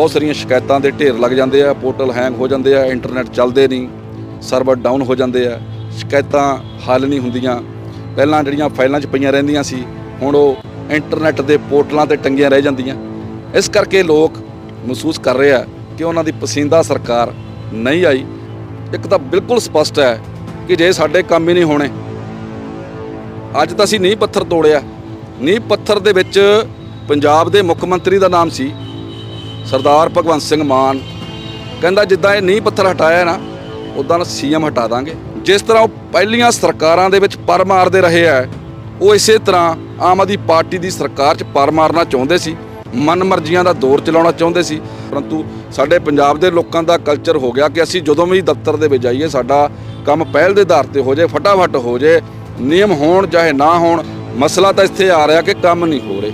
ਬਹੁਤ ਸਾਰੀਆਂ ਸ਼ਿਕਾਇਤਾਂ ਦੇ ਢੇਰ ਲੱਗ ਜਾਂਦੇ ਆ, ਪੋਰਟਲ ਹੈਂਗ ਹੋ ਜਾਂਦੇ ਆ ਇੰਟਰਨੈਟ ਚੱਲਦੇ ਨਹੀਂ ਸਰਵਰ ਡਾਊਨ ਹੋ ਜਾਂਦੇ ਆ, ਸ਼ਿਕਾਇਤਾਂ ਹੱਲ ਨਹੀਂ ਹੁੰਦੀਆਂ। ਪਹਿਲਾਂ ਜਿਹੜੀਆਂ ਫਾਈਲਾਂ 'ਚ ਪਈਆਂ ਰਹਿੰਦੀਆਂ ਸੀ, ਹੁਣ ਉਹ ਇੰਟਰਨੈਟ ਦੇ ਪੋਰਟਲਾਂ ਤੇ ਟੰਗੀਆਂ ਰਹਿ ਜਾਂਦੀਆਂ। ਇਸ ਕਰਕੇ ਲੋਕ ਮਹਿਸੂਸ ਕਰ ਰਹੇ ਆ ਕਿ ਉਹਨਾਂ ਦੀ ਪਸੰਦੀਦਾ ਸਰਕਾਰ ਨਹੀਂ ਆਈ। ਇੱਕ ਤਾਂ ਬਿਲਕੁਲ ਸਪਸ਼ਟ ਹੈ ਕਿ ਜੇ ਸਾਡੇ ਕੰਮ ਹੀ ਨਹੀਂ ਹੋਣੇ, ਅੱਜ ਤਾਂ ਅਸੀਂ ਨੀਂਹ ਪੱਥਰ ਤੋੜਿਆ। ਨੀਂਹ ਪੱਥਰ ਦੇ ਵਿੱਚ ਪੰਜਾਬ ਦੇ ਮੁੱਖ ਮੰਤਰੀ ਦਾ ਨਾਮ ਸੀ ਸਰਦਾਰ ਭਗਵੰਤ ਸਿੰਘ ਮਾਨ ਕਹਿੰਦਾ ਜਿੱਦਾਂ ਇਹ ਨੀਂਹ ਪੱਥਰ ਹਟਾਇਆ ਨਾ ਉਦਾਂ ਸੀਐਮ ਹਟਾ ਦਾਂਗੇ। ਜਿਸ ਤਰ੍ਹਾਂ ਉਹ ਪਹਿਲੀਆਂ ਸਰਕਾਰਾਂ ਦੇ ਵਿੱਚ ਪਰ ਮਾਰਦੇ ਰਹੇ ਆ, ਉਹ ਇਸੇ ਤਰ੍ਹਾਂ ਆਮ ਆਦਮੀ ਪਾਰਟੀ ਦੀ ਸਰਕਾਰ 'ਚ ਪਰ ਮਾਰਨਾ ਚਾਹੁੰਦੇ ਸੀ ਮਨਮਰਜ਼ੀਆਂ ਦਾ ਦੌਰ ਚਲਾਉਣਾ ਚਾਹੁੰਦੇ ਸੀ। ਪਰੰਤੂ ਸਾਡੇ ਪੰਜਾਬ ਦੇ ਲੋਕਾਂ ਦਾ ਕਲਚਰ ਹੋ ਗਿਆ ਕਿ ਅਸੀਂ ਜਦੋਂ ਵੀ ਦਫ਼ਤਰ ਦੇ ਵਿੱਚ ਜਾਈਏ, ਸਾਡਾ ਕੰਮ ਪਹਿਲ ਦੇ ਆਧਾਰ ਤੇ ਹੋ ਜਾਏ, ਫਟਾਫਟ ਹੋ ਜਾਏ, ਨਿਯਮ ਹੋਣ ਚਾਹੇ ਨਾ ਹੋਣ, ਮਸਲਾ ਤਾਂ ਇੱਥੇ ਆ ਰਿਹਾ ਕਿ ਕੰਮ ਨਹੀਂ ਹੋ ਰਹੇ।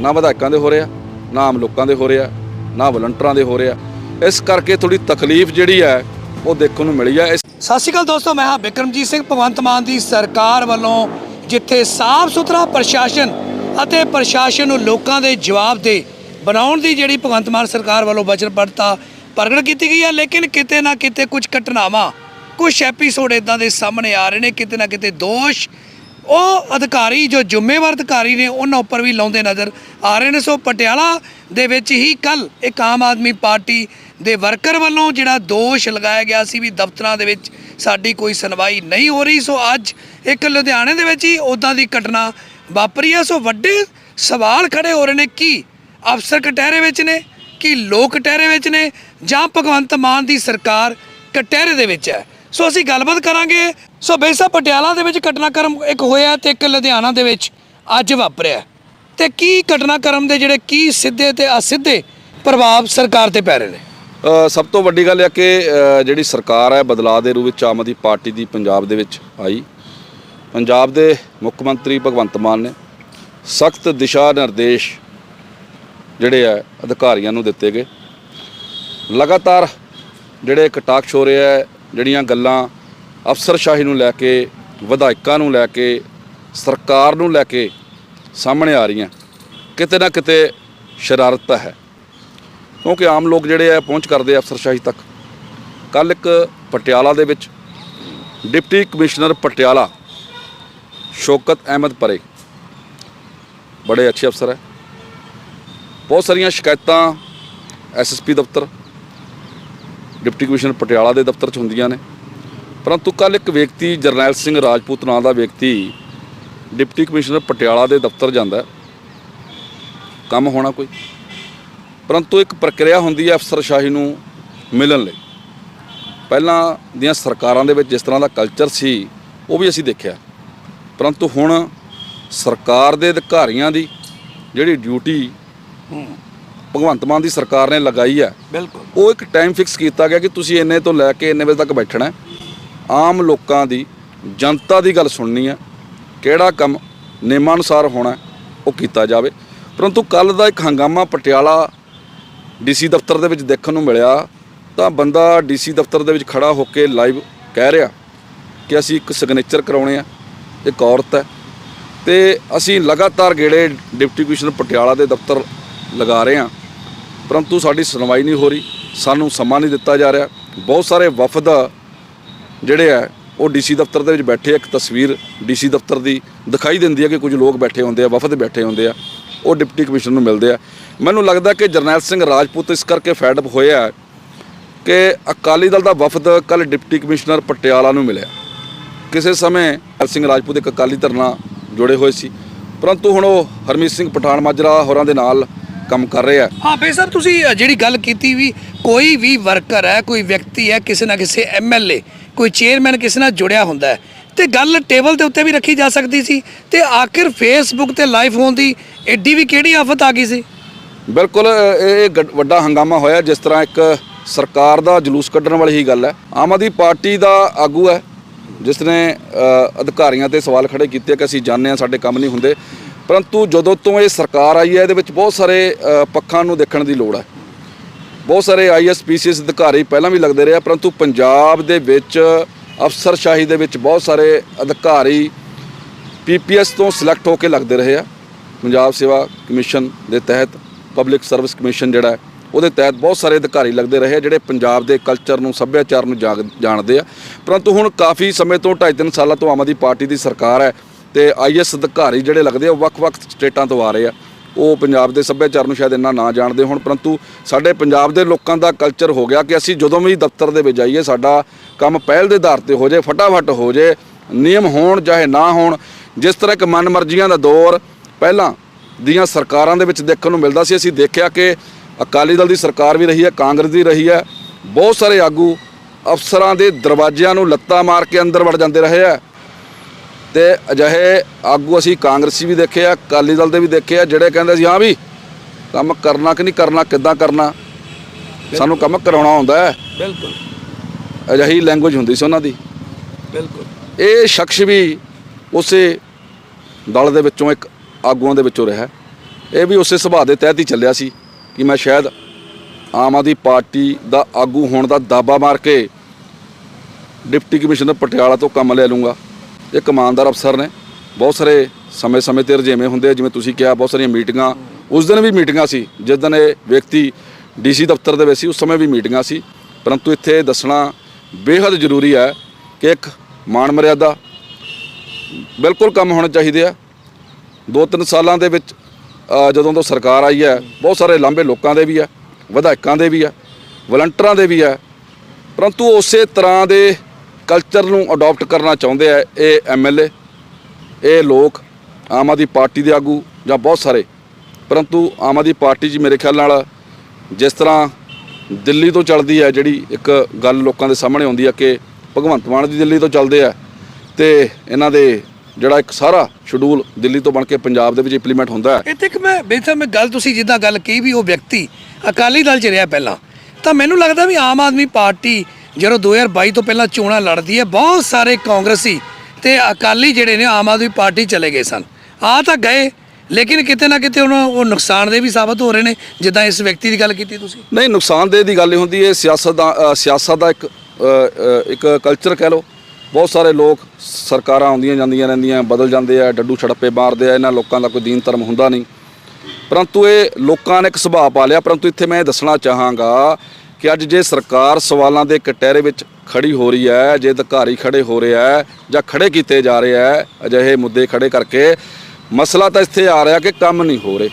ਨਾ ਵਿਧਾਇਕਾਂ ਦੇ ਹੋ ਰਿਹਾ ਨਾ ਆਮ ਲੋਕਾਂ ਦੇ ਹੋ ਰਿਹਾ ਨਾ ਵਲੰਟਰਾਂ ਦੇ ਹੋ ਰਿਹਾ। ਇਸ ਕਰਕੇ ਥੋੜੀ ਤਕਲੀਫ ਜਿਹੜੀ ਹੈ, ਉਹ ਦੇਖਣ ਨੂੰ ਮਿਲੀ ਹੈ। ਸਤਿ ਸ਼੍ਰੀ ਅਕਾਲ ਦੋਸਤੋ, ਮੈਂ ਹਾਂ ਬਿਕਰਮਜੀਤ ਸਿੰਘ, ਭਗਵੰਤ ਮਾਨ ਦੀ ਸਰਕਾਰ ਵੱਲੋਂ ਜਿੱਥੇ ਸਾਫ਼ ਸੁਥਰਾ ਪ੍ਰਸ਼ਾਸਨ ਅਤੇ ਪ੍ਰਸ਼ਾਸਨ ਨੂੰ ਲੋਕਾਂ ਦੇ ਜਵਾਬ ਦੇ ਬਣਾਉਣ ਦੀ ਜਿਹੜੀ ਭਗਵੰਤ ਮਾਨ ਸਰਕਾਰ ਵੱਲੋਂ ਵਚਨਬੱਧਤਾ ਪ੍ਰਗਟ ਕੀਤੀ ਗਈ ਹੈ। ਲੇਕਿਨ ਕਿਤੇ ਨਾ ਕਿਤੇ ਕੁਝ ਘਟਨਾਵਾਂ, ਕੁਝ ਐਪੀਸੋਡ ਇਦਾਂ ਦੇ ਸਾਹਮਣੇ ਆ ਰਹੇ ਨੇ, ਕਿਤੇ ਨਾ ਕਿਤੇ ਦੋਸ਼ ਉਹ ਅਧਿਕਾਰੀ ਜੋ ਜ਼ਿੰਮੇਵਾਰ ਅਧਿਕਾਰੀ ਨੇ ਉਹਨਾਂ ਉੱਪਰ ਵੀ ਲਾਉਂਦੇ ਨਜ਼ਰ ਆ ਰਹੇ ਨੇ। ਸੋ ਪਟਿਆਲਾ ਦੇ ਵਿੱਚ ਹੀ ਕੱਲ ਇੱਕ ਆਮ ਆਦਮੀ ਪਾਰਟੀ ਦੇ ਵਰਕਰ ਵੱਲੋਂ ਜਿਹੜਾ ਦੋਸ਼ ਲਗਾਇਆ ਗਿਆ ਸੀ ਵੀ ਦਫ਼ਤਰਾਂ ਦੇ ਵਿੱਚ ਸਾਡੀ ਕੋਈ ਸੁਣਵਾਈ ਨਹੀਂ ਹੋ ਰਹੀ। ਸੋ ਅੱਜ ਇੱਕ ਲੁਧਿਆਣੇ ਦੇ ਵਿੱਚ ਹੀ ਉਦਾਂ ਦੀ ਘਟਨਾ ਵਾਪਰੀ ਹੈ। ਸੋ ਵੱਡੇ ਸਵਾਲ ਖੜੇ ਹੋ ਰਹੇ ਨੇ ਕੀ ਅਫਸਰ ਕਟਹਿਰੇ ਵਿੱਚ ਨੇ, ਕੀ ਲੋਕ ਕਟਹਿਰੇ ਵਿੱਚ ਨੇ ਜਾਂ ਭਗਵੰਤ ਮਾਨ ਦੀ ਸਰਕਾਰ ਕਟਹਿਰੇ ਦੇ ਵਿੱਚ ਹੈ। ਸੋ ਅਸੀਂ ਗੱਲਬਾਤ ਕਰਾਂਗੇ। ਸੋ ਬੇਸਾ ਪਟਿਆਲਾ ਦੇ ਵਿੱਚ ਘਟਨਾਕ੍ਰਮ ਇੱਕ ਹੋਇਆ ਤੇ ਇੱਕ ਲੁਧਿਆਣਾ ਦੇ ਵਿੱਚ ਅੱਜ ਵਾਪਰਿਆ। ਤੇ ਕੀ ਘਟਨਾਕ੍ਰਮ ਦੇ ਜਿਹੜੇ ਕੀ ਸਿੱਧੇ ਤੇ ਅਸਿੱਧੇ ਪ੍ਰਭਾਵ ਸਰਕਾਰ ਤੇ ਪੈ ਰਹੇ ਨੇ? ਸਭ ਤੋਂ ਵੱਡੀ ਗੱਲ ਹੈ ਕਿ ਜਿਹੜੀ ਸਰਕਾਰ ਹੈ, ਬਦਲਾਅ ਦੇ ਰੂਪ ਵਿੱਚ ਆਮ ਆਦਮੀ ਪਾਰਟੀ ਦੀ ਪੰਜਾਬ ਦੇ ਵਿੱਚ ਆਈ। ਪੰਜਾਬ ਦੇ ਮੁੱਖ ਮੰਤਰੀ ਭਗਵੰਤ ਮਾਨ ਨੇ ਸਖਤ ਦਿਸ਼ਾ ਨਿਰਦੇਸ਼ ਜਿਹੜੇ ਆ, ਅਧਿਕਾਰੀਆਂ ਨੂੰ ਦਿੱਤੇ ਗਏ। ਲਗਾਤਾਰ ਜਿਹੜੇ ਕਟਾਕਸ਼ ਹੋ ਰਿਹਾ ਹੈ ਜਿਹੜੀਆਂ ਗੱਲਾਂ ਅਫਸਰਸ਼ਾਹੀ ਨੂੰ ਲੈ ਕੇ, ਵਿਧਾਇਕਾਂ ਨੂੰ ਲੈ ਕੇ, ਸਰਕਾਰ ਨੂੰ ਲੈ ਕੇ ਸਾਹਮਣੇ ਆ ਰਹੀਆਂ, ਕਿਤੇ ਨਾ ਕਿਤੇ ਸ਼ਰਾਰਤ ਤਾਂ ਹੈ। ਕਿਉਂਕਿ ਆਮ ਲੋਕ ਜਿਹੜੇ ਆ ਪਹੁੰਚ ਕਰਦੇ ਅਫਸਰਸ਼ਾਹੀ ਤੱਕ। ਕੱਲ ਇੱਕ ਪਟਿਆਲਾ ਦੇ ਵਿੱਚ ਡਿਪਟੀ ਕਮਿਸ਼ਨਰ ਪਟਿਆਲਾ, ਸ਼ੌਕਤ ਅਹਿਮਦ ਪਰੇ, ਬੜੇ ਅੱਛੇ ਅਫਸਰ ਹੈ। ਬਹੁਤ ਸਾਰੀਆਂ ਸ਼ਿਕਾਇਤਾਂ ਐਸਐਸਪੀ ਦਫ਼ਤਰ ਡਿਪਟੀ ਕਮਿਸ਼ਨਰ ਪਟਿਆਲਾ ਦੇ ਦਫ਼ਤਰ 'ਚ ਹੁੰਦੀਆਂ ਨੇ। ਪਰੰਤੂ ਕੱਲ ਇੱਕ ਵਿਅਕਤੀ ਜਰਨੈਲ ਸਿੰਘ ਰਾਜਪੂਤ ਨਾਂ ਦਾ ਵਿਅਕਤੀ ਡਿਪਟੀ ਕਮਿਸ਼ਨਰ ਪਟਿਆਲਾ ਦੇ ਦਫ਼ਤਰ ਜਾਂਦਾ ਕੰਮ ਹੋਣਾ ਕੋਈ। ਪਰੰਤੂ ਇੱਕ ਪ੍ਰਕਿਰਿਆ ਹੁੰਦੀ ਹੈ ਅਫਸਰਸ਼ਾਹੀ ਨੂੰ ਮਿਲਣ ਲਈ। ਪਹਿਲਾਂ ਦੀਆਂ ਸਰਕਾਰਾਂ ਦੇ ਵਿੱਚ ਜਿਸ ਤਰ੍ਹਾਂ ਦਾ ਕਲਚਰ ਸੀ, ਉਹ ਵੀ ਅਸੀਂ ਦੇਖਿਆ। ਪਰੰਤੂ ਹੁਣ ਸਰਕਾਰ ਦੇ ਅਧਿਕਾਰੀਆਂ ਦੀ ਜਿਹੜੀ ਡਿਊਟੀ ਭਗਵੰਤ ਮਾਨ ਦੀ ਸਰਕਾਰ ਨੇ ਲਗਾਈ ਹੈ। ਬਿਲਕੁਲ। ਉਹ ਇੱਕ ਟਾਈਮ ਫਿਕਸ ਕੀਤਾ ਗਿਆ ਕਿ ਤੁਸੀਂ ਇੰਨੇ ਤੋਂ ਲੈ ਕੇ ਇੰਨੇ ਵਜੇ ਤੱਕ ਬੈਠਣਾ ਹੈ। ਆਮ ਲੋਕਾਂ ਦੀ ਜਨਤਾ ਦੀ ਗੱਲ ਸੁਣਨੀ ਹੈ। ਕਿਹੜਾ ਕੰਮ ਨਿਯਮਾਨੁਸਾਰ ਹੋਣਾ ਹੈ, ਉਹ ਕੀਤਾ ਜਾਵੇ। ਪਰੰਤੂ ਕੱਲ ਦਾ ਇੱਕ ਹੰਗਾਮਾ ਪਟਿਆਲਾ ਡੀਸੀ ਦਫ਼ਤਰ ਦੇ ਵਿੱਚ ਦੇਖਣ ਨੂੰ ਮਿਲਿਆ ਤਾਂ ਬੰਦਾ ਡੀਸੀ ਦਫ਼ਤਰ ਦੇ ਵਿੱਚ ਖੜਾ ਹੋ ਕੇ ਲਾਈਵ ਕਹਿ ਰਿਹਾ ਕਿ ਅਸੀਂ ਇੱਕ ਸਿਗਨੇਚਰ ਕਰਾਉਣੇ ਆ ਇੱਕ ਔਰਤ ਹੈ। ਤੇ ਅਸੀਂ ਲਗਾਤਾਰ ਗੇੜੇ ਡਿਪਟੀ ਕਮਿਸ਼ਨਰ ਪਟਿਆਲਾ ਦੇ ਦਫ਼ਤਰ ਲਗਾ ਰਹੇ ਹਾਂ। ਪਰੰਤੂ ਸਾਡੀ ਸੁਣਵਾਈ ਨਹੀਂ ਹੋ ਰਹੀ, ਸਾਨੂੰ ਸਮਾਂ ਨਹੀਂ ਦਿੱਤਾ ਜਾ ਰਿਹਾ। ਬਹੁਤ ਸਾਰੇ ਵਫਦ ਜਿਹੜੇ ਆ, ਉਹ ਡੀਸੀ ਦਫ਼ਤਰ ਦੇ ਵਿੱਚ ਬੈਠੇ ਇੱਕ ਤਸਵੀਰ ਡੀਸੀ ਦਫ਼ਤਰ ਦੀ ਦਿਖਾਈ ਦਿੰਦੀ ਹੈ ਕਿ ਕੁਝ ਲੋਕ ਬੈਠੇ ਹੁੰਦੇ ਆ, ਵਫਦ ਬੈਠੇ ਹੁੰਦੇ ਆ, ਉਹ ਡਿਪਟੀ ਕਮਿਸ਼ਨਰ ਨੂੰ ਮਿਲਦੇ ਆ। ਮੈਨੂੰ ਲੱਗਦਾ ਕਿ ਜਰਨੈਲ ਸਿੰਘ ਰਾਜਪੂਤ ਇਸ ਕਰਕੇ ਫੈਡ ਅਪ ਹੋਇਆ ਕਿ ਅਕਾਲੀ ਦਲ ਦਾ ਵਫਦ ਕੱਲ ਡਿਪਟੀ ਕਮਿਸ਼ਨਰ ਪਟਿਆਲਾ ਨੂੰ ਮਿਲਿਆ। ਕਿਸੇ ਸਮੇਂ ਜਰਨੈਲ ਸਿੰਘ ਰਾਜਪੂਤ ਇੱਕ ਅਕਾਲੀ ਧਰਨਾ ਜੁੜੇ ਹੋਏ ਸੀ। ਪਰੰਤੂ ਹੁਣ ਉਹ ਹਰਮੀਤ ਸਿੰਘ ਪਠਾਨ ਮਾਜਰਾ ਹੋਰਾਂ ਦੇ ਨਾਲ ਕੰਮ ਕਰ ਰਹੇ ਆ। ਹਾਂ ਬੇ ਸਾਹਿਬ ਤੁਸੀਂ ਜਿਹੜੀ ਗੱਲ ਕੀਤੀ ਵੀ ਕੋਈ ਵੀ ਵਰਕਰ ਹੈ ਕੋਈ ਵਿਅਕਤੀ ਹੈ ਕਿਸੇ ਨਾ ਕਿਸੇ ਐਮਐਲਏ ਕੋਈ ਚੇਅਰਮੈਨ ਕਿਸੇ ਨਾਲ ਜੁੜਿਆ ਹੁੰਦਾ ਹੈ ਤੇ ਗੱਲ ਟੇਬਲ ਦੇ ਉੱਤੇ ਵੀ ਰੱਖੀ ਜਾ ਸਕਦੀ ਸੀ ਤੇ ਆਖਿਰ ਫੇਸਬੁੱਕ ਤੇ ਲਾਈਵ ਹੋਣ ਦੀ ਐਡੀ ਵੀ ਕਿਹੜੀ ਆਫਤ ਆ ਗਈ ਸੀ? ਬਿਲਕੁਲ ਇਹ ਵੱਡਾ ਹੰਗਾਮਾ ਹੋਇਆ ਜਿਸ ਤਰ੍ਹਾਂ ਇੱਕ ਸਰਕਾਰ ਦਾ ਜਲੂਸ ਕੱਢਣ ਵਾਲੀ ਹੀ ਗੱਲ ਹੈ। ਆਮ ਆਦਮੀ ਪਾਰਟੀ ਦਾ ਆਗੂ ਹੈ ਜਿਸ ਨੇ ਅਧਿਕਾਰੀਆਂ ਤੇ ਸਵਾਲ ਖੜੇ ਕੀਤੇ ਕਿ ਅਸੀਂ ਜਾਣਦੇ ਹਾਂ ਸਾਡੇ ਕੰਮ ਨਹੀਂ ਹੁੰਦੇ। ਪਰੰਤੂ ਜਦੋਂ ਤੋਂ ਇਹ ਸਰਕਾਰ ਆਈ ਹੈ ਇਹਦੇ ਵਿੱਚ ਬਹੁਤ ਸਾਰੇ ਪੱਖਾਂ ਨੂੰ ਦੇਖਣ ਦੀ ਲੋੜ ਹੈ। ਬਹੁਤ ਸਾਰੇ ਆਈਐਸ ਪੀਸੀਐਸ ਅਧਿਕਾਰੀ ਪਹਿਲਾਂ ਵੀ ਲੱਗਦੇ ਰਹੇ ਆ, ਪਰੰਤੂ ਪੰਜਾਬ ਦੇ ਵਿੱਚ ਅਫਸਰਸ਼ਾਹੀ ਦੇ ਵਿੱਚ ਬਹੁਤ ਸਾਰੇ ਅਧਿਕਾਰੀ ਪੀਪੀਐਸ ਤੋਂ ਸਿਲੈਕਟ ਹੋ ਕੇ ਲੱਗਦੇ ਰਹੇ ਆ। ਪੰਜਾਬ ਸੇਵਾ ਕਮਿਸ਼ਨ ਦੇ ਤਹਿਤ ਪਬਲਿਕ ਸਰਵਿਸ ਕਮਿਸ਼ਨ ਜਿਹੜਾ ਉਹਦੇ ਤਹਿਤ ਬਹੁਤ ਸਾਰੇ ਅਧਿਕਾਰੀ ਲੱਗਦੇ ਰਹੇ ਆ ਜਿਹੜੇ ਪੰਜਾਬ ਦੇ ਕਲਚਰ ਨੂੰ ਸੱਭਿਆਚਾਰ ਨੂੰ ਜਾਗ- ਜਾਣਦੇ ਆ। ਪਰੰਤੂ ਹੁਣ ਕਾਫੀ ਸਮੇਂ ਤੋਂ 2.5 ਸਾਲਾਂ ਤੋਂ ਆਮ ਆਦਮੀ ਪਾਰਟੀ ਦੀ ਸਰਕਾਰ ਹੈ ਤੇ ਆਈਐਸ ਅਧਿਕਾਰੀ ਜਿਹੜੇ ਲੱਗਦੇ ਆ, ਉਹ ਵੱਖ-ਵੱਖ ਸਟੇਟਾਂ ਤੋਂ ਆ ਰਹੇ ਆ। ਉਹ ਪੰਜਾਬ ਦੇ ਸੱਭਿਆਚਾਰ ਨੂੰ ਸ਼ਾਇਦ ਇੰਨਾ ਨਾ ਜਾਣਦੇ ਹੋਣ, ਪਰੰਤੂ ਸਾਡੇ ਪੰਜਾਬ ਦੇ ਲੋਕਾਂ ਦਾ ਕਲਚਰ ਹੋ ਗਿਆ ਕਿ ਅਸੀਂ ਜਦੋਂ ਵੀ ਦਫ਼ਤਰ ਦੇ ਵਿੱਚ ਜਾਈਏ, ਸਾਡਾ ਕੰਮ ਪਹਿਲ ਦੇ ਆਧਾਰ ਤੇ ਹੋ ਜਾਏ, ਫਟਾਫਟ ਹੋ ਜਾਏ, ਨਿਯਮ ਹੋਣ ਚਾਹੇ ਨਾ ਹੋਣ, ਜਿਸ ਤਰ੍ਹਾਂ ਇੱਕ ਮਨਮਰਜ਼ੀਆਂ ਦਾ ਦੌਰ ਪਹਿਲਾਂ ਦੀਆਂ ਸਰਕਾਰਾਂ ਦੇ ਵਿੱਚ ਦੇਖਣ ਨੂੰ ਮਿਲਦਾ ਸੀ, ਅਸੀਂ ਦੇਖਿਆ ਕਿ ਅਕਾਲੀ ਦਲ ਦੀ ਸਰਕਾਰ ਵੀ ਰਹੀ ਹੈ, ਕਾਂਗਰਸ ਦੀ ਰਹੀ ਹੈ, ਬਹੁਤ ਸਾਰੇ ਆਗੂ ਅਫਸਰਾਂ ਦੇ ਦਰਵਾਜ਼ਿਆਂ ਨੂੰ ਲੱਤਾਂ ਮਾਰ ਕੇ ਅੰਦਰ ਵੜ ਜਾਂਦੇ ਰਹੇ ਆ। ਤੇ ਅਜਿਹੇ ਆਗੂ ਅਸੀਂ ਕਾਂਗਰਸੀ ਵੀ ਦੇਖੇ ਆ ਅਕਾਲੀ ਦਲ ਦੇ ਵੀ ਦੇਖੇ ਆ ਜਿਹੜੇ ਕਹਿੰਦੇ ਸੀ ਹਾਂ ਵੀ ਕੰਮ ਕਰਨਾ ਕਿ ਨਹੀਂ ਕਰਨਾ ਕਿੱਦਾਂ ਕਰਨਾ? ਸਾਨੂੰ ਕੰਮ ਕਰਾਉਣਾ ਹੁੰਦਾ ਹੈ। ਬਿਲਕੁਲ। ਅਜਿਹੀ ਲੈਂਗੁਏਜ ਹੁੰਦੀ ਸੀ ਉਹਨਾਂ ਦੀ। ਬਿਲਕੁਲ। ਇਹ ਸ਼ਖਸ ਵੀ ਉਸੇ ਦਲ ਦੇ ਵਿੱਚੋਂ ਇੱਕ ਆਗੂਆਂ ਦੇ ਵਿੱਚੋਂ ਰਿਹਾ। ਇਹ ਵੀ ਉਸੇ ਸੁਭਾਅ ਦੇ ਤਹਿਤ ਹੀ ਚੱਲਿਆ ਸੀ ਕਿ ਮੈਂ ਸ਼ਾਇਦ ਆਮ ਆਦਮੀ ਪਾਰਟੀ ਦਾ ਆਗੂ ਹੋਣ ਦਾ ਦਾਅਵਾ ਮਾਰ ਕੇ ਡਿਪਟੀ ਕਮਿਸ਼ਨਰ ਪਟਿਆਲਾ ਤੋਂ ਕੰਮ ਲੈ ਲੂੰਗਾ ਇਹ ਕਮਾਨਦਾਰ ਅਫਸਰ ਨੇ। ਬਹੁਤ ਸਾਰੇ ਸਮੇਂ-ਸਮੇਂ ਤੇ ਰਜੇਵੇਂ ਹੁੰਦੇ ਆ, ਜਿਵੇਂ ਤੁਸੀਂ ਕਿਹਾ, ਬਹੁਤ ਸਾਰੀਆਂ ਮੀਟਿੰਗਾਂ। ਉਸ ਦਿਨ ਵੀ ਮੀਟਿੰਗਾਂ ਸੀ। ਜਿਸ ਦਿਨ ਇਹ ਵਿਅਕਤੀ ਡੀਸੀ ਦਫ਼ਤਰ ਦੇ ਵਿੱਚ ਸੀ, ਉਸ ਸਮੇਂ ਵੀ ਮੀਟਿੰਗਾਂ ਸੀ। ਪਰੰਤੂ ਇੱਥੇ ਦੱਸਣਾ ਬੇਹੱਦ ਜ਼ਰੂਰੀ ਹੈ ਕਿ ਇੱਕ ਮਾਣ ਮਰਿਆਦਾ ਬਿਲਕੁਲ ਕੰਮ ਹੋਣੇ ਚਾਹੀਦੇ ਆ। ਦੋ ਤਿੰਨ ਸਾਲਾਂ ਦੇ ਵਿੱਚ ਜਦੋਂ ਤੋਂ ਸਰਕਾਰ ਆਈ ਹੈ, ਬਹੁਤ ਸਾਰੇ ਲਾਂਭੇ ਲੋਕਾਂ ਦੇ ਵੀ ਆ, ਵਿਧਾਇਕਾਂ ਦੇ ਵੀ ਆ, ਵਲੰਟਰਾਂ ਦੇ ਵੀ ਆ। ਪਰੰਤੂ ਉਸੇ ਤਰ੍ਹਾਂ ਦੇ ਕਲਚਰ ਨੂੰ ਅਡਾਪਟ ਕਰਨਾ ਚਾਹੁੰਦੇ ਆ ਇਹ ਐਮਐਲਏ ਇਹ ਲੋਕ ਆਮ ਆਦਮੀ ਪਾਰਟੀ ਦੇ ਆਗੂ ਜਾਂ ਬਹੁਤ ਸਾਰੇ। ਪਰੰਤੂ ਆਮ ਆਦਮੀ ਪਾਰਟੀ ਜੀ ਮੇਰੇ ਖਿਆਲ ਨਾਲ ਜਿਸ ਤਰ੍ਹਾਂ ਦਿੱਲੀ ਤੋਂ ਚੱਲਦੀ ਹੈ ਜਿਹੜੀ ਇੱਕ ਗੱਲ ਲੋਕਾਂ ਦੇ ਸਾਹਮਣੇ ਆਉਂਦੀ ਹੈ ਕਿ ਭਗਵੰਤ ਮਾਨ ਦੀ ਦਿੱਲੀ ਤੋਂ ਚੱਲਦੇ ਆ ਤੇ ਇਹਨਾਂ ਦੇ ਜਿਹੜਾ ਇੱਕ ਸਾਰਾ ਸ਼ਡਿਊਲ ਦਿੱਲੀ ਤੋਂ ਬਣ ਕੇ ਪੰਜਾਬ ਦੇ ਵਿੱਚ ਇੰਪਲੀਮੈਂਟ ਹੁੰਦਾ ਹੈ। ਇੱਥੇ ਕਿ ਮੈਂ ਬੇਸਾ ਮੈਂ ਗੱਲ ਤੁਸੀਂ ਜਿੱਦਾਂ ਗੱਲ ਕਹੀ ਵੀ ਉਹ ਵਿਅਕਤੀ ਅਕਾਲੀ ਦਲ 'ਚ ਰਿਹਾ ਪਹਿਲਾਂ, ਤਾਂ ਮੈਨੂੰ ਲੱਗਦਾ ਵੀ ਆਮ ਆਦਮੀ ਪਾਰਟੀ ਜਦੋਂ 2022 ਤੋਂ ਪਹਿਲਾਂ ਚੋਣਾਂ ਲੜਦੀ ਹੈ, ਬਹੁਤ ਸਾਰੇ ਕਾਂਗਰਸੀ ਤੇ ਅਕਾਲੀ ਜਿਹੜੇ ਨੇ ਆਮ ਆਦਮੀ ਪਾਰਟੀ ਚਲੇ ਗਏ ਸਨ। ਆ ਤਾਂ ਗਏ, ਲੇਕਿਨ ਕਿਤੇ ਨਾ ਕਿਤੇ ਉਹਨਾਂ ਉਹ ਨੁਕਸਾਨਦੇਹ ਵੀ ਸਾਬਤ ਹੋ ਰਹੇ ਨੇ, ਜਿੱਦਾਂ ਇਸ ਵਿਅਕਤੀ ਦੀ ਗੱਲ ਕੀਤੀ ਤੁਸੀਂ? ਨਹੀਂ ਨੁਕਸਾਨਦੇਹ ਦੀ ਗੱਲ ਇਹ ਹੁੰਦੀ ਹੈ ਸਿਆਸਤ ਦਾ ਸਿਆਸਤ ਦਾ ਇੱਕ ਇੱਕ ਕਲਚਰ ਕਹਿ ਲਓ। ਬਹੁਤ ਸਾਰੇ ਲੋਕ ਸਰਕਾਰਾਂ ਆਉਂਦੀਆਂ ਜਾਂਦੀਆਂ ਰਹਿੰਦੀਆਂ, ਬਦਲ ਜਾਂਦੇ ਆ, ਡੱਡੂ ਛੜੱਪੇ ਮਾਰਦੇ ਆ, ਇਹਨਾਂ ਲੋਕਾਂ ਦਾ ਕੋਈ ਦੀਨ ਧਰਮ ਹੁੰਦਾ ਨਹੀਂ। ਪਰੰਤੂ ਇਹ ਲੋਕਾਂ ਨੇ ਇੱਕ ਸੁਭਾਅ ਪਾ ਲਿਆ, ਪਰੰਤੂ ਇੱਥੇ ਮੈਂ ਇਹ ਦੱਸਣਾ ਚਾਹਾਂਗਾ ਕਿ ਅੱਜ ਜੇ ਸਰਕਾਰ ਸਵਾਲਾਂ ਦੇ ਕਟਹਿਰੇ ਵਿੱਚ ਖੜੀ ਹੋ ਰਹੀ ਹੈ ਜੇ ਅਧਿਕਾਰੀ ਖੜੇ ਹੋ ਰਹੇ ਹੈ ਜਾਂ ਖੜੇ ਕੀਤੇ ਜਾ ਰਹੇ ਹੈ ਅਜਿਹੇ ਮੁੱਦੇ ਖੜੇ ਕਰਕੇ ਮਸਲਾ ਤਾਂ ਇੱਥੇ ਆ ਰਿਹਾ ਕਿ ਕੰਮ ਨਹੀਂ ਹੋ ਰਹੇ।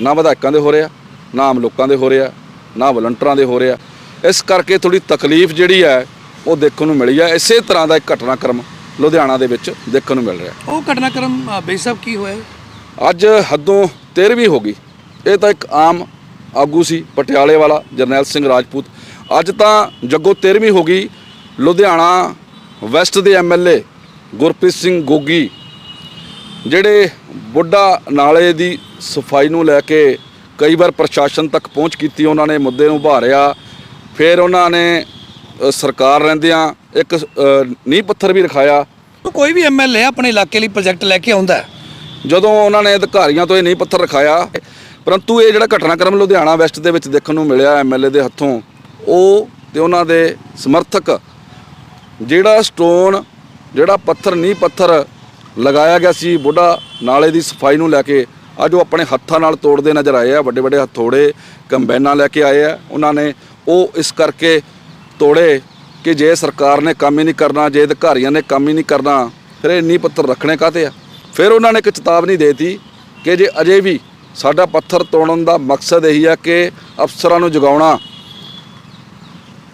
ਨਾ ਵਿਧਾਇਕਾਂ ਦੇ ਹੋ ਰਿਹਾ ਨਾ ਆਮ ਲੋਕਾਂ ਦੇ ਹੋ ਰਿਹਾ ਨਾ ਵਲੰਟਰਾਂ ਦੇ ਹੋ ਰਿਹਾ। ਇਸ ਕਰਕੇ ਥੋੜੀ ਤਕਲੀਫ ਜਿਹੜੀ ਹੈ ਉਹ ਦੇਖਣ ਨੂੰ ਮਿਲੀ ਹੈ। ਇਸੇ ਤਰ੍ਹਾਂ ਦਾ ਇੱਕ ਘਟਨਾਕ੍ਰਮ ਲੁਧਿਆਣਾ ਦੇ ਵਿੱਚ ਦੇਖਣ ਨੂੰ ਮਿਲ ਰਿਹਾ ਉਹ ਘਟਨਾਕ੍ਰਮ ਸਾਹਿਬ ਕੀ ਹੋਇਆ? ਅੱਜ ਹੱਦੋਂ 13ਵੀਂ ਹੋ ਗਈ। ਇਹ ਤਾਂ ਇੱਕ ਆਮ ਆਗੂ ਸੀ ਪਟਿਆਲੇ ਵਾਲਾ ਜਰਨੈਲ ਸਿੰਘ ਰਾਜਪੂਤ। ਅੱਜ ਤਾਂ ਜੱਗੋ 13ਵੀਂ ਹੋ ਗਈ ਲੁਧਿਆਣਾ ਵੈਸਟ ਦੇ M L A Gurpreet Singh Gogi ਜਿਹੜੇ ਬੁੱਢਾ ਨਾਲੇ ਦੀ ਸਫ਼ਾਈ ਨੂੰ ਲੈ ਕੇ ਕਈ ਵਾਰ ਪ੍ਰਸ਼ਾਸਨ ਤੱਕ ਪਹੁੰਚ ਕੀਤੀ ਉਹਨਾਂ ਨੇ ਮੁੱਦੇ ਨੂੰ ਉਭਾਰਿਆ। ਫਿਰ ਉਹਨਾਂ ਨੇ ਸਰਕਾਰ ਰਹਿੰਦਿਆਂ ਇੱਕ ਨੀਂਹ ਪੱਥਰ ਵੀ ਰਖਾਇਆ। ਕੋਈ ਵੀ ਐਮਐਲਏ ਆਪਣੇ ਇਲਾਕੇ ਲਈ ਪ੍ਰੋਜੈਕਟ ਲੈ ਕੇ ਆਉਂਦਾ ਜਦੋਂ ਉਹਨਾਂ ਨੇ ਅਧਿਕਾਰੀਆਂ ਤੋਂ ਇਹ ਨਹੀਂ ਪੱਥਰ ਰਖਾਇਆ ਪਰੰਤੂ ਇਹ ਜਿਹੜਾ ਘਟਨਾਕ੍ਰਮ ਲੁਧਿਆਣਾ ਵੈਸਟ ਦੇ ਵਿੱਚ ਦੇਖਣ ਨੂੰ ਮਿਲਿਆ ਐਮਐਲਏ ਦੇ ਹੱਥੋਂ, ਉਹ ਤੇ ਉਹਨਾਂ ਦੇ ਸਮਰਥਕ, ਜਿਹੜਾ ਸਟੋਨ, ਜਿਹੜਾ ਪੱਥਰ, ਨਹੀਂ ਪੱਥਰ ਲਗਾਇਆ ਗਿਆ ਸੀ, ਬੁੱਢਾ ਨਾਲੇ ਦੀ ਸਫ਼ਾਈ ਨੂੰ ਲੈ ਕੇ ਅੱਜ ਉਹ ਆਪਣੇ ਹੱਥਾਂ ਨਾਲ ਤੋੜਦੇ ਨਜ਼ਰ ਆਏ ਆ ਵੱਡੇ ਵੱਡੇ ਹਥੋੜੇ, ਕੰਬਾਈਨਾਂ ਲੈ ਕੇ ਆਏ ਆ। ਉਹਨਾਂ ਨੇ ਉਹ ਇਸ ਕਰਕੇ ਤੋੜੇ ਕਿ ਜੇ ਸਰਕਾਰ ਨੇ ਕੰਮ ਹੀ ਨਹੀਂ ਕਰਨਾ, ਜੇ ਅਧਿਕਾਰੀਆਂ ਨੇ ਕੰਮ ਹੀ ਨਹੀਂ ਕਰਨਾ, ਫਿਰ ਇਹ ਨੀਂਹ ਪੱਥਰ ਰੱਖਣੇ ਕਾਹਤੇ ਆ? ਫਿਰ ਉਹਨਾਂ ਨੇ ਇੱਕ ਚੇਤਾਵਨੀ ਦੇਤੀ ਕਿ ਜੇ ਅਜੇ ਵੀ ਸਾਡਾ ਪੱਥਰ ਤੋੜਨ ਦਾ ਮਕਸਦ ਇਹੀ ਆ ਕਿ ਅਫਸਰਾਂ ਨੂੰ ਜਗਾਉਣਾ।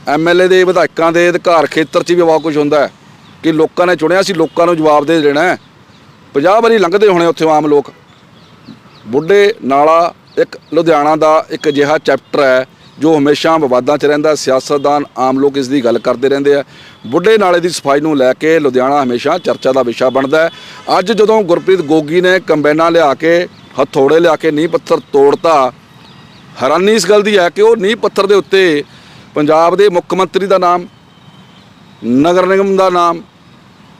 ਐਮਐਲਏ ਦੇ ਵਿਧਾਇਕਾਂ ਦੇ ਅਧਿਕਾਰ ਖੇਤਰ 'ਚ ਵੀ ਬਹੁਤ ਕੁਝ ਹੁੰਦਾ ਹੈ ਕਿ ਲੋਕਾਂ ਨੇ ਚੁਣਿਆ ਸੀ, ਲੋਕਾਂ ਨੂੰ ਜਵਾਬ ਦੇ ਦੇਣਾ ਹੈ। 50 ਵਾਰੀ ਲੰਘਦੇ ਹੋਣੇ ਉੱਥੇ ਆਮ ਲੋਕ। ਬੁੱਢੇ ਨਾਲਾ ਇੱਕ ਲੁਧਿਆਣਾ ਦਾ ਇੱਕ ਅਜਿਹਾ ਚੈਪਟਰ ਹੈ, ਜੋ ਹਮੇਸ਼ਾ ਵਿਵਾਦਾਂ 'ਚ ਰਹਿੰਦਾ ਸਿਆਸਤਦਾਨ ਆਮ ਲੋਕ ਇਸ ਦੀ ਗੱਲ ਕਰਦੇ ਰਹਿੰਦੇ ਆ। ਬੁੱਢੇ ਨਾਲੇ ਦੀ ਸਫ਼ਾਈ ਨੂੰ ਲੈ ਕੇ ਲੁਧਿਆਣਾ ਹਮੇਸ਼ਾ ਚਰਚਾ ਦਾ ਵਿਸ਼ਾ ਬਣਦਾ ਹੈ। ਅੱਜ ਜਦੋਂ ਗੁਰਪ੍ਰੀਤ ਗੋਗੀ ਨੇ ਕੰਬਾਈਨਾਂ ਲਿਆ ਕੇ ਹਥੌੜੇ ਲਿਆ ਕੇ ਨੀਂਹ ਪੱਥਰ ਤੋੜਤਾ। ਹੈਰਾਨੀ ਇਸ ਗੱਲ ਦੀ ਹੈ ਕਿ ਉਹ ਨੀਂਹ ਪੱਥਰ ਦੇ ਉੱਤੇ ਪੰਜਾਬ ਦੇ ਮੁੱਖ ਮੰਤਰੀ ਦਾ ਨਾਮ ਨਗਰ ਨਿਗਮ ਦਾ ਨਾਮ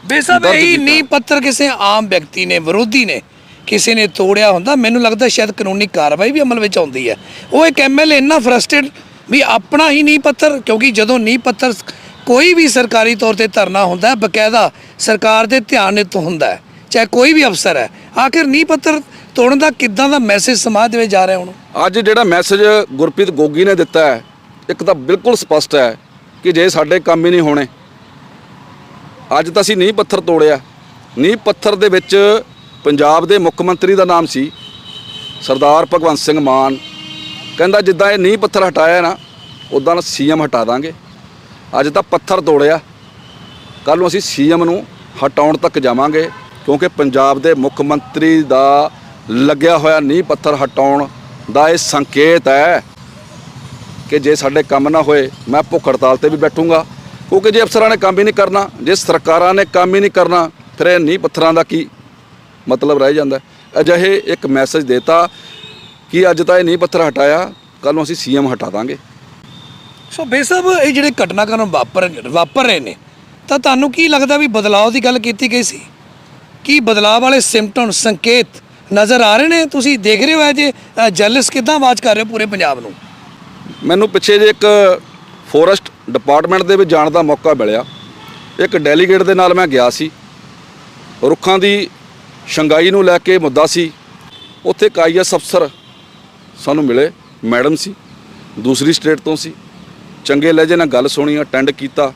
ਬੇਸਬ ਇਹੀ। ਨੀਂਹ ਪੱਥਰ ਕਿਸੇ ਆਮ ਵਿਅਕਤੀ ਨੇ ਵਿਰੋਧੀ ਨੇ ਕਿਸੇ ਨੇ ਤੋੜਿਆ ਹੁੰਦਾ। ਮੈਨੂੰ ਲੱਗਦਾ ਸ਼ਾਇਦ ਕਾਨੂੰਨੀ ਕਾਰਵਾਈ ਵੀ ਅਮਲ ਵਿੱਚ ਆਉਂਦੀ ਹੈ। ਉਹ ਇੱਕ ਐਮਐਲਏ ਇੰਨਾ ਫਰਸਟ੍ਰੇਟ ਵੀ ਆਪਣਾ ਹੀ ਨੀਂਹ ਪੱਥਰ ਕਿਉਂਕਿ ਜਦੋਂ ਨੀਂਹ ਪੱਥਰ ਕੋਈ ਵੀ ਸਰਕਾਰੀ ਤੌਰ ਤੇ ਧਰਨਾ ਹੁੰਦਾ ਹੈ ਬਕਾਇਦਾ ਸਰਕਾਰ ਦੇ ਧਿਆਨ ਨਿਤ ਹੁੰਦਾ ਹੈ। ਚਾਹੇ ਕੋਈ ਵੀ ਅਫਸਰ ਹੈ ਆਖਿਰ ਨੀਂਹ ਪੱਥਰ ਤੋੜਨ ਦਾ ਕਿੱਦਾਂ ਦਾ ਮੈਸੇਜ ਸਮਾਜ ਦੇ ਵਿੱਚ ਜਾ ਰਿਹਾ ਹੁਣ? ਅੱਜ ਜਿਹੜਾ ਮੈਸੇਜ ਗੁਰਪ੍ਰੀਤ ਗੋਗੀ ਨੇ ਦਿੱਤਾ ਹੈ, ਇੱਕ ਤਾਂ ਬਿਲਕੁਲ ਸਪਸ਼ਟ ਹੈ ਕਿ ਜੇ ਸਾਡੇ ਕੰਮ ਹੀ ਨਹੀਂ ਹੋਣੇ, ਅੱਜ ਤਾਂ ਅਸੀਂ ਨੀਂਹ ਪੱਥਰ ਤੋੜਿਆ। ਨੀਂਹ ਪੱਥਰ ਦੇ ਵਿੱਚ ਪੰਜਾਬ ਦੇ ਮੁੱਖ ਮੰਤਰੀ ਦਾ ਨਾਮ ਸੀ, ਸਰਦਾਰ ਭਗਵੰਤ ਸਿੰਘ ਮਾਨ। ਕਹਿੰਦਾ ਜਿੱਦਾਂ ਇਹ ਨੀਂਹ ਪੱਥਰ ਹਟਾਇਆ ਨਾ ਉਦਾਂ ਸੀਐਮ ਹਟਾ ਦਾਂਗੇ। ਅੱਜ ਤਾਂ ਪੱਥਰ ਤੋੜਿਆ। ਕੱਲ ਨੂੰ ਅਸੀਂ ਸੀਐਮ ਨੂੰ ਹਟਾਉਣ ਤੱਕ ਜਾਵਾਂਗੇ, ਕਿਉਂਕਿ ਪੰਜਾਬ ਦੇ ਮੁੱਖ ਮੰਤਰੀ ਦਾ ਲੱਗਿਆ ਹੋਇਆ ਨੀਂਹ ਪੱਥਰ ਹਟਾਉਣ ਦਾ ਇਹ ਸੰਕੇਤ ਹੈ ਕਿ ਜੇ ਸਾਡੇ ਕੰਮ ਨਾ ਹੋਏ, ਮੈਂ ਭੁੱਖ ਹੜਤਾਲ ਤੇ ਵੀ ਬੈਠੂੰਗਾ। ਕਿਉਂਕਿ ਜੇ ਅਫਸਰਾਂ ਨੇ ਕੰਮ ਹੀ ਨਹੀਂ ਕਰਨਾ, ਜੇ ਸਰਕਾਰਾਂ ਨੇ ਕੰਮ ਹੀ ਨਹੀਂ ਕਰਨਾ, ਫਿਰ ਇਹ ਨੀਂਹ ਪੱਥਰਾਂ ਦਾ ਕੀ ਮਤਲਬ ਰਹਿ ਜਾਂਦਾ ਅਜਿਹੇ ਇੱਕ ਮੈਸੇਜ ਦੇਤਾ ਕਿ ਅੱਜ ਤਾਂ ਇਹ ਨੀਂਹ ਪੱਥਰ ਹਟਾਇਆ ਕੱਲ ਨੂੰ ਅਸੀਂ ਸੀਐਮ ਹਟਾ ਦਾਂਗੇ। ਸੋ ਬੇਸਬ ਇਹ ਜਿਹੜੇ ਘਟਨਾਕ੍ਰਮ ਵਾਪਰ ਵਾਪਰ ਰਹੇ ਨੇ, ਤਾਂ ਤੁਹਾਨੂੰ ਕੀ ਲੱਗਦਾ ਵੀ ਬਦਲਾਅ ਦੀ ਗੱਲ ਕੀਤੀ ਗਈ ਸੀ? ਕੀ ਬਦਲਾਅ ਵਾਲੇ ਸਿੰਪਟਮ ਸੰਕੇਤ ਨਜ਼ਰ ਆ ਰਹੇ ਨੇ? ਤੁਸੀਂ ਦੇਖ ਰਹੇ ਹੋ ਜੇ ਜੈਲਸ ਕਿਦਾਂ ਆਵਾਜ਼ ਕਰ ਰਹੇ ਹੋ ਪੂਰੇ ਪੰਜਾਬ ਨੂੰ? ਮੈਨੂੰ ਪਿੱਛੇ ਜੇ ਇੱਕ ਫੋਰੈਸਟ ਡਿਪਾਰਟਮੈਂਟ ਦੇ ਵਿੱਚ ਜਾਣ ਦਾ ਮੌਕਾ ਮਿਲਿਆ। ਇੱਕ ਡੈਲੀਗੇਟ ਦੇ ਨਾਲ ਮੈਂ ਗਿਆ ਸੀ। ਰੁੱਖਾਂ ਦੀ ਸ਼ੰਗਾਈ ਨੂੰ ਲੈ ਕੇ ਮੁੱਦਾ ਸੀ। ਉੱਥੇ ਇੱਕ ਆਈਐਸ ਅਫਸਰ ਸਾਨੂੰ ਮਿਲੇ, ਮੈਡਮ ਸੀ। ਦੂਸਰੀ ਸਟੇਟ ਤੋਂ ਸੀ। ਚੰਗੇ ਲਹਿਜੇ ਨਾਲ ਗੱਲ ਸੁਣੀ ਅਟੈਂਡ ਕੀਤਾ।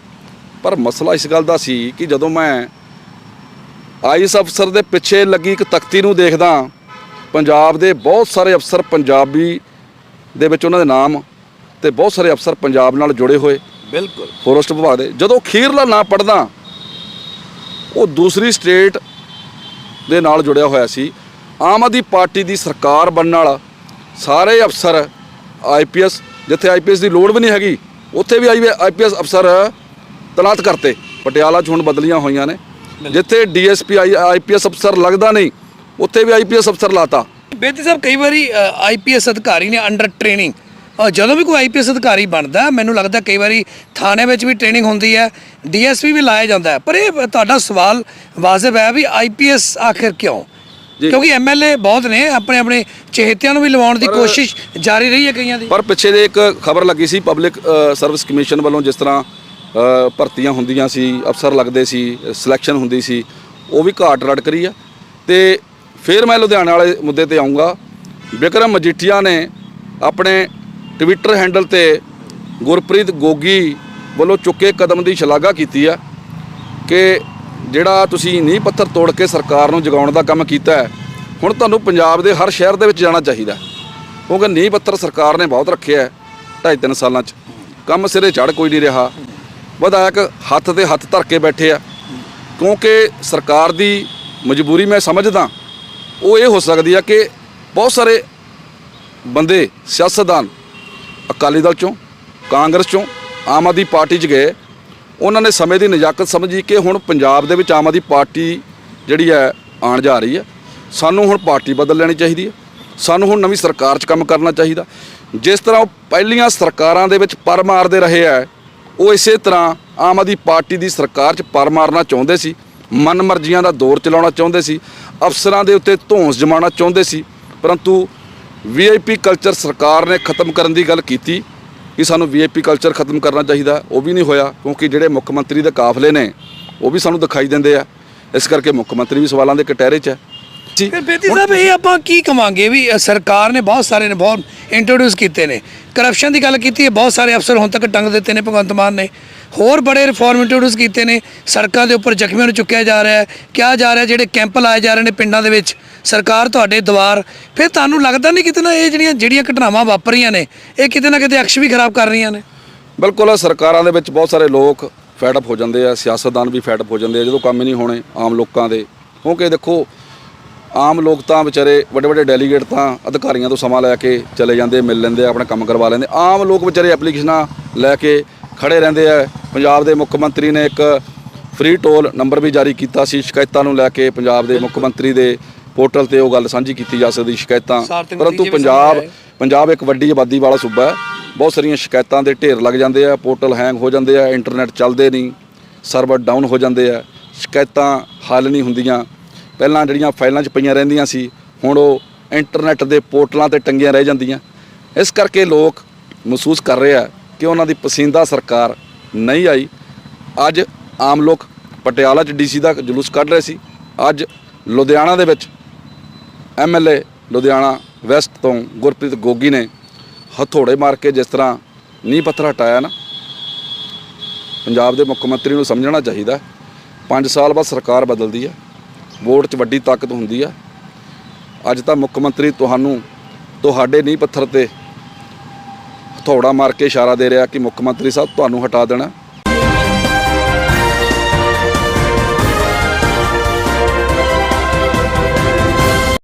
ਪਰ ਮਸਲਾ ਇਸ ਗੱਲ ਦਾ ਸੀ ਕਿ ਜਦੋਂ ਮੈਂ ਆਈਐਸ ਅਫਸਰ ਦੇ ਪਿੱਛੇ ਲੱਗੀ ਇੱਕ ਤਖਤੀ ਨੂੰ ਦੇਖਦਾ ਪੰਜਾਬ ਦੇ ਬਹੁਤ ਸਾਰੇ ਅਫਸਰ ਪੰਜਾਬੀ ਦੇ ਵਿੱਚ ਉਹਨਾਂ ਦੇ ਨਾਮ ਤੇ ਬਹੁਤ ਸਾਰੇ ਅਫਸਰ ਪੰਜਾਬ ਨਾਲ ਜੁੜੇ ਹੋਏ। ਬਿਲਕੁਲ। ਫੋਰੈਸਟ ਵਿਭਾਗ ਦੇ ਜਦੋਂ ਖੀਰਲਾ ਨਾਂ ਪੜਦਾ ਉਹ ਦੂਸਰੀ ਸਟੇਟ ਦੇ ਨਾਲ ਜੁੜਿਆ ਹੋਇਆ ਸੀ। ਆਮ ਆਦਮੀ ਪਾਰਟੀ ਦੀ ਸਰਕਾਰ ਬਣਨ ਵਾਲਾ ਸਾਰੇ ਅਫਸਰ ਆਈਪੀਐਸ ਜਿੱਥੇ ਆਈਪੀਐਸ ਦੀ ਲੋੜ ਵੀ ਨਹੀਂ ਹੈਗੀ ਉੱਥੇ ਵੀ ਆਈਪੀਐਸ ਅਫਸਰ ਤਨਾਤ ਕਰਤੇ। ਪਟਿਆਲਾ 'ਚ ਹੁਣ ਬਦਲੀਆਂ ਹੋਈਆਂ ਨੇ। ਜਿੱਥੇ ਡੀਐਸਪੀ ਆਈਪੀਐਸ ਅਫਸਰ ਲੱਗਦਾ ਨਹੀਂ ਉੱਥੇ ਵੀ ਆਈਪੀਐਸ ਅਫਸਰ ਲਾਤਾ। ਬੇਦੀ ਸਾਹਿਬ ਕਈ ਵਾਰੀ ਆਈਪੀਐਸ ਅਧਿਕਾਰੀ ਨੇ ਅੰਡਰ ਟ੍ਰੇਨਿੰਗ ਜਦੋਂ ਵੀ ਕੋਈ ਆਈਪੀਐਸ ਅਧਿਕਾਰੀ ਬਣਦਾ ਮੈਨੂੰ ਲੱਗਦਾ ਕਈ ਵਾਰੀ ਥਾਣੇ ਵਿੱਚ ਵੀ ਟ੍ਰੇਨਿੰਗ ਹੁੰਦੀ ਹੈ ਡੀਐਸਪੀ ਵੀ ਲਾਇਆ ਜਾਂਦਾ ਪਰ ਇਹ ਤੁਹਾਡਾ ਸਵਾਲ ਵਾਜਬ ਹੈ ਵੀ ਆਈਪੀਐਸ ਆਖਿਰ ਕਿਉਂ। ਕਿਉਂਕਿ ਐਮਐਲਏ ਬਹੁਤ ਨੇ ਆਪਣੇ ਆਪਣੇ ਚਹੇਤਿਆਂ ਨੂੰ ਵੀ ਲਵਾਉਣ ਦੀ ਕੋਸ਼ਿਸ਼ ਜਾਰੀ ਰਹੀ ਹੈ ਕਈਆਂ ਦੀ। ਪਰ ਪਿੱਛੇ ਦੇ ਇੱਕ ਖਬਰ ਲੱਗੀ ਸੀ ਪਬਲਿਕ ਸਰਵਿਸ ਕਮਿਸ਼ਨ ਵੱਲੋਂ ਜਿਸ ਤਰ੍ਹਾਂ ਭਰਤੀਆਂ ਹੁੰਦੀਆਂ ਸੀ, ਅਫਸਰ ਲੱਗਦੇ ਸੀ ਸਿਲੈਕਸ਼ਨ ਹੁੰਦੀ ਸੀ, ਉਹ ਵੀ ਘਾਟ ਰੜਕ ਰਹੀ ਆ। ਤੇ ਫਿਰ ਮੈਂ ਲੁਧਿਆਣਾ ਵਾਲੇ ਮੁੱਦੇ ਤੇ ਆਉਂਗਾ ਵਿਕਰਮ ਮਜੀਠੀਆ ਨੇ ਆਪਣੇ ਟਵਿੱਟਰ ਹੈਂਡਲ ਤੇ ਗੁਰਪ੍ਰੀਤ ਗੋਗੀ ਵੱਲੋਂ ਚੁੱਕੇ ਕਦਮ ਦੀ ਸ਼ਲਾਘਾ ਕੀਤੀ ਆ ਕਿ ਜਿਹੜਾ ਤੁਸੀਂ ਨੀਂਹ ਪੱਥਰ ਤੋੜ ਕੇ ਸਰਕਾਰ ਨੂੰ ਜਗਾਉਣ ਦਾ ਕੰਮ ਕੀਤਾ ਹੈ, ਹੁਣ ਤੁਹਾਨੂੰ ਪੰਜਾਬ ਦੇ ਹਰ ਸ਼ਹਿਰ ਦੇ ਵਿੱਚ ਜਾਣਾ ਚਾਹੀਦਾ ਕਿਉਂਕਿ ਨੀਂਹ ਪੱਥਰ ਸਰਕਾਰ ਨੇ ਬਹੁਤ ਰੱਖਿਆ ਹੈ, ਢਾਈ ਤਿੰਨ ਸਾਲਾਂ 'ਚ। ਕੰਮ ਸਿਰੇ ਚੜ ਕੋਈ ਨਹੀਂ ਰਿਹਾ। ਵਿਧਾਇਕ ਹੱਥ ਤੇ ਹੱਥ ਧਰ ਕੇ ਬੈਠੇ ਆ। ਕਿਉਂਕਿ ਸਰਕਾਰ ਦੀ ਮਜਬੂਰੀ ਮੈਂ ਸਮਝਦਾ, ਉਹ ਇਹ ਹੋ ਸਕਦੀ ਆ ਕਿ ਬਹੁਤ ਸਾਰੇ ਬੰਦੇ ਸਿਆਸਤਦਾਨ ਅਕਾਲੀ ਦਲ ਚੋਂ, ਕਾਂਗਰਸ ਚੋਂ, ਆਮ ਆਦਮੀ ਪਾਰਟੀ 'ਚ ਗਏ। ਉਹਨਾਂ ਨੇ ਸਮੇਂ ਦੀ ਨਜਾਕਤ ਸਮਝੀ ਕਿ ਹੁਣ ਪੰਜਾਬ ਦੇ ਵਿੱਚ ਆਮ ਆਦਮੀ ਪਾਰਟੀ ਜਿਹੜੀ ਹੈ ਆਣ ਜਾ ਰਹੀ ਹੈ ਸਾਨੂੰ ਹੁਣ ਪਾਰਟੀ ਬਦਲ ਲੈਣੀ ਚਾਹੀਦੀ ਹੈ ਸਾਨੂੰ ਹੁਣ ਨਵੀਂ ਸਰਕਾਰ 'ਚ ਕੰਮ ਕਰਨਾ ਚਾਹੀਦਾ। ਜਿਸ ਤਰ੍ਹਾਂ ਉਹ ਪਹਿਲੀਆਂ ਸਰਕਾਰਾਂ ਦੇ ਵਿੱਚ ਪਰ ਮਾਰਦੇ ਰਹੇ ਆ ਉਹ ਇਸੇ ਤਰ੍ਹਾਂ ਆਮ ਆਦਮੀ ਪਾਰਟੀ ਦੀ ਸਰਕਾਰ 'ਚ ਪਰ ਮਾਰਨਾ ਚਾਹੁੰਦੇ ਸੀ, ਮਨਮਰਜ਼ੀਆਂ ਦਾ ਦੌਰ ਚਲਾਉਣਾ ਚਾਹੁੰਦੇ ਸੀ, ਅਫਸਰਾਂ ਦੇ ਉੱਤੇ ਧੌਂਸ ਜਮਾਉਣਾ ਚਾਹੁੰਦੇ ਸੀ, ਪਰੰਤੂ ਵੀਆਈਪੀ ਕਲਚਰ ਸਰਕਾਰ ਨੇ ਖਤਮ ਕਰਨ ਦੀ ਗੱਲ ਕੀਤੀ ਕਿ ਸਾਨੂੰ ਵੀਆਈਪੀ ਕਲਚਰ ਖਤਮ ਕਰਨਾ ਚਾਹੀਦਾ, ਉਹ ਵੀ ਨਹੀਂ ਹੋਇਆ, ਕਿਉਂਕਿ ਜਿਹੜੇ ਮੁੱਖ ਮੰਤਰੀ ਦੇ ਕਾਫਲੇ ਨੇ, ਉਹ ਵੀ ਸਾਨੂੰ ਦਿਖਾਈ ਦਿੰਦੇ ਆ। ਇਸ ਕਰਕੇ ਮੁੱਖ ਮੰਤਰੀ ਵੀ ਸਵਾਲਾਂ ਦੇ ਕਟਹਿਰੇ 'ਚ ਹੈ। ਫਿਰ ਬੇਦੀ ਸਾਹਿਬ ਇਹ ਆਪਾਂ ਕੀ ਕਵਾਂਗੇ ਵੀ ਸਰਕਾਰ ਨੇ ਬਹੁਤ ਸਾਰੇ ਨੇ ਬਹੁਤ ਇੰਟਰੋਡਿਊਸ ਕੀਤੇ ਨੇ। ਕਰਪਸ਼ਨ ਦੀ ਗੱਲ ਕੀਤੀ ਹੈ ਬਹੁਤ ਸਾਰੇ ਅਫਸਰ ਹੁਣ ਤੱਕ ਟੰਗ ਦਿੱਤੇ ਨੇ ਭਗਵੰਤ ਮਾਨ ਨੇ। ਹੋਰ ਬੜੇ ਰਿਫਾਰਮ ਇੰਟਰੋਡਿਊਸ ਕੀਤੇ ਨੇ ਸੜਕਾਂ ਦੇ ਉੱਪਰ ਜ਼ਖਮੀਆਂ ਨੂੰ ਚੁੱਕਿਆ ਜਾ ਰਿਹਾ ਹੈ ਕਿਹਾ ਜਾ ਰਿਹਾ ਜਿਹੜੇ ਕੈਂਪ ਲਾਏ ਜਾ ਰਹੇ ਨੇ ਪਿੰਡਾਂ ਦੇ ਵਿੱਚ। ਸਰਕਾਰ ਤੁਹਾਡੇ ਦੁਆਰ ਫਿਰ ਤੁਹਾਨੂੰ ਲੱਗਦਾ ਨਹੀਂ ਕਿਤੇ ਨਾ ਇਹ ਜਿਹੜੀਆਂ ਜਿਹੜੀਆਂ ਘਟਨਾਵਾਂ ਵਾਪਰੀਆਂ ਨੇ ਇਹ ਕਿਤੇ ਨਾ ਕਿਤੇ ਅਕਸ਼ ਵੀ ਖਰਾਬ ਕਰ ਰਹੀਆਂ ਨੇ? ਬਿਲਕੁਲ ਸਰਕਾਰਾਂ ਦੇ ਵਿੱਚ ਬਹੁਤ ਸਾਰੇ ਲੋਕ ਫੈਡਅਪ ਹੋ ਜਾਂਦੇ ਆ ਸਿਆਸਤਦਾਨ ਵੀ ਫੈਡਅਪ ਹੋ ਜਾਂਦੇ ਆ ਜਦੋਂ ਕੰਮ ਹੀ ਨਹੀਂ ਹੋਣੇ ਆਮ ਲੋਕਾਂ ਦੇ। ਕਿਉਂਕਿ ਦੇਖੋ ਆਮ ਲੋਕ ਤਾਂ ਵਿਚਾਰੇ ਵੱਡੇ ਵੱਡੇ ਡੈਲੀਗੇਟ ਤਾਂ ਅਧਿਕਾਰੀਆਂ ਤੋਂ ਸਮਾਂ ਲੈ ਕੇ ਚਲੇ ਜਾਂਦੇ ਮਿਲ ਲੈਂਦੇ ਆ ਆਪਣਾ ਕੰਮ ਕਰਵਾ ਲੈਂਦੇ। ਆਮ ਲੋਕ ਵਿਚਾਰੇ ਐਪਲੀਕੇਸ਼ਨਾਂ ਲੈ ਕੇ ਖੜੇ ਰਹਿੰਦੇ ਆ। ਪੰਜਾਬ ਦੇ ਮੁੱਖ ਮੰਤਰੀ ਨੇ ਇੱਕ ਫ੍ਰੀ ਟੋਲ ਨੰਬਰ ਵੀ ਜਾਰੀ ਕੀਤਾ ਸੀ। ਸ਼ਿਕਾਇਤਾਂ ਨੂੰ ਲੈ ਕੇ ਪੰਜਾਬ ਦੇ ਮੁੱਖ ਮੰਤਰੀ ਦੇ ਪੋਰਟਲ ਤੇ ਉਹ ਗੱਲ ਸਾਂਝੀ ਕੀਤੀ ਜਾ ਸਕਦੀ ਸ਼ਿਕਾਇਤਾਂ। ਪਰੰਤੂ ਪੰਜਾਬ। ਪੰਜਾਬ ਇੱਕ ਵੱਡੀ ਆਬਾਦੀ ਵਾਲਾ ਸੂਬਾ ਹੈ। ਬਹੁਤ ਸਾਰੀਆਂ ਸ਼ਿਕਾਇਤਾਂ ਦੇ ਢੇਰ ਲੱਗ ਜਾਂਦੇ ਆ ਪੋਰਟਲ ਹੈਂਗ ਹੋ ਜਾਂਦੇ ਆ ਇੰਟਰਨੈਟ ਚੱਲਦੇ ਨਹੀਂ ਸਰਵਰ ਡਾਊਨ ਹੋ ਜਾਂਦੇ ਆ। ਸ਼ਿਕਾਇਤਾਂ ਹੱਲ ਨਹੀਂ ਹੁੰਦੀਆਂ। ਪਹਿਲਾਂ ਜਿਹੜੀਆਂ ਫਾਈਲਾਂ 'ਚ ਪਈਆਂ ਰਹਿੰਦੀਆਂ ਸੀ, ਹੁਣ ਉਹ ਇੰਟਰਨੈਟ ਦੇ ਪੋਰਟਲਾਂ ਤੇ ਟੰਗੀਆਂ ਰਹਿ ਜਾਂਦੀਆਂ। ਇਸ ਕਰਕੇ ਲੋਕ ਮਹਿਸੂਸ ਕਰ ਰਹੇ ਆ ਕਿ ਉਹਨਾਂ ਦੀ ਪਸੰਦੀਦਾ ਸਰਕਾਰ ਨਹੀਂ ਆਈ। ਅੱਜ ਆਮ ਲੋਕ ਪਟਿਆਲਾ 'ਚ ਡੀਸੀ ਦਾ ਜਲੂਸ ਕੱਢ ਰਹੇ ਸੀ। ਅੱਜ ਲੁਧਿਆਣਾ ਦੇ ਵਿੱਚ ਐਮਐਲਏ ਲੁਧਿਆਣਾ ਵੈਸਟ ਤੋਂ ਗੁਰਪ੍ਰੀਤ ਗੋਗੀ ਨੇ ਹਥੋੜੇ ਮਾਰ ਕੇ ਜਿਸ ਤਰ੍ਹਾਂ ਨੀਂਹ ਪੱਥਰ ਹਟਾਇਆ ਨਾ, ਪੰਜਾਬ ਦੇ ਮੁੱਖ ਮੰਤਰੀ ਨੂੰ ਸਮਝਣਾ ਚਾਹੀਦਾ। 5 ਸਾਲ ਬਾਅਦ ਸਰਕਾਰ ਬਦਲਦੀ ਹੈ ਵੋਟ 'ਚ ਵੱਡੀ ਤਾਕਤ ਹੁੰਦੀ ਆ। ਅੱਜ ਤਾਂ ਮੁੱਖ ਮੰਤਰੀ ਤੁਹਾਨੂੰ ਤੁਹਾਡੇ ਨੀਂਹ ਪੱਥਰ ਤੇ ਹਥੌੜਾ ਮਾਰ ਕੇ ਇਸ਼ਾਰਾ ਦੇ ਰਿਹਾ ਕਿ ਮੁੱਖ ਮੰਤਰੀ ਸਾਹਿਬ ਤੁਹਾਨੂੰ ਹਟਾ ਦੇਣਾ।